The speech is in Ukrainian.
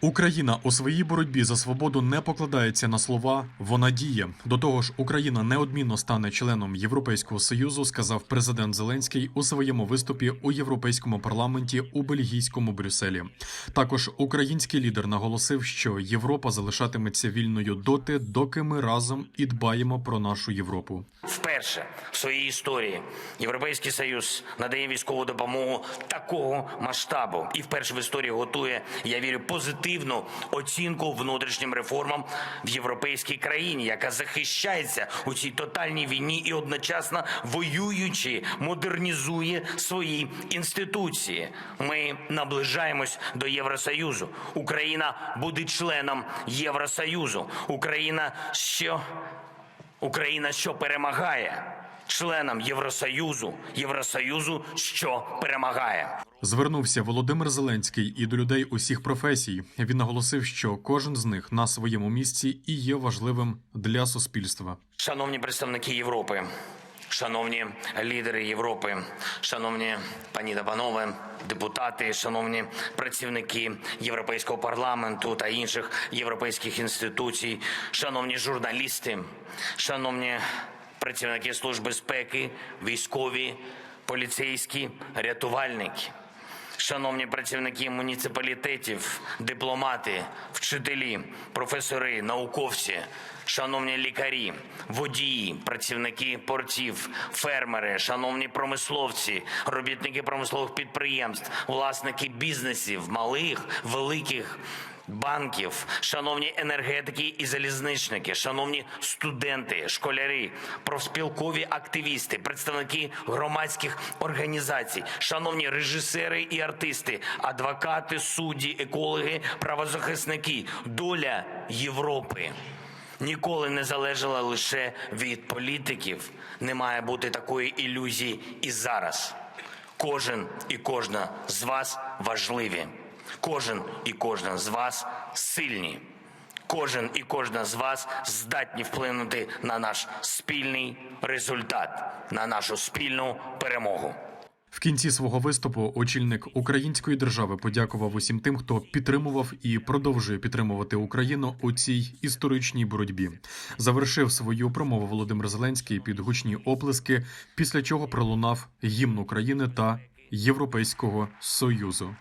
Україна у своїй боротьбі за свободу не покладається на слова, вона діє. До того ж, Україна неодмінно стане членом Європейського союзу, сказав президент Зеленський у своєму виступі у європейському парламенті у бельгійському Брюсселі. Також український лідер наголосив, що Європа залишатиметься вільною доти, доки ми разом і дбаємо про нашу Європу. Вперше в своїй історії Європейський Союз надає військову допомогу такого масштабу і вперше в історії готує, я вірю, позитивну оцінку внутрішнім реформам в європейській країні, яка захищається у цій тотальній війні і одночасно воюючи, модернізує свої інституції. Ми наближаємось до Євросоюзу. Україна буде членом Євросоюзу. Україна що Україна, що перемагає, членом Євросоюзу, Євросоюзу, що перемагає. Звернувся Володимир Зеленський і до людей усіх професій. Він наголосив, що кожен з них на своєму місці і є важливим для суспільства. Шановні представники Європи, шановні лідери Європи, шановні пані та панове, депутати, шановні працівники Європейського парламенту та інших європейських інституцій, шановні журналісти, шановні працівники служб безпеки, військові, поліцейські, рятувальники. Шановні працівники муніципалітетів, дипломати, вчителі, професори, науковці, шановні лікарі, водії, працівники портів, фермери, шановні промисловці, робітники промислових підприємств, власники бізнесів, малих, великих. Банків, шановні енергетики і залізничники, шановні студенти, школяри, профспілкові активісти, представники громадських організацій, шановні режисери і артисти, адвокати, судді, екологи, правозахисники, доля Європи ніколи не залежала лише від політиків. Не має бути такої ілюзії і зараз. Кожен і кожна з вас важливі. Кожен і кожна з вас сильні. Кожен і кожна з вас здатні вплинути на наш спільний результат, на нашу спільну перемогу. В кінці свого виступу очільник української держави подякував усім тим, хто підтримував і продовжує підтримувати Україну у цій історичній боротьбі. Завершив свою промову Володимир Зеленський під гучні оплески, після чого пролунав гімн України та Європейського союзу.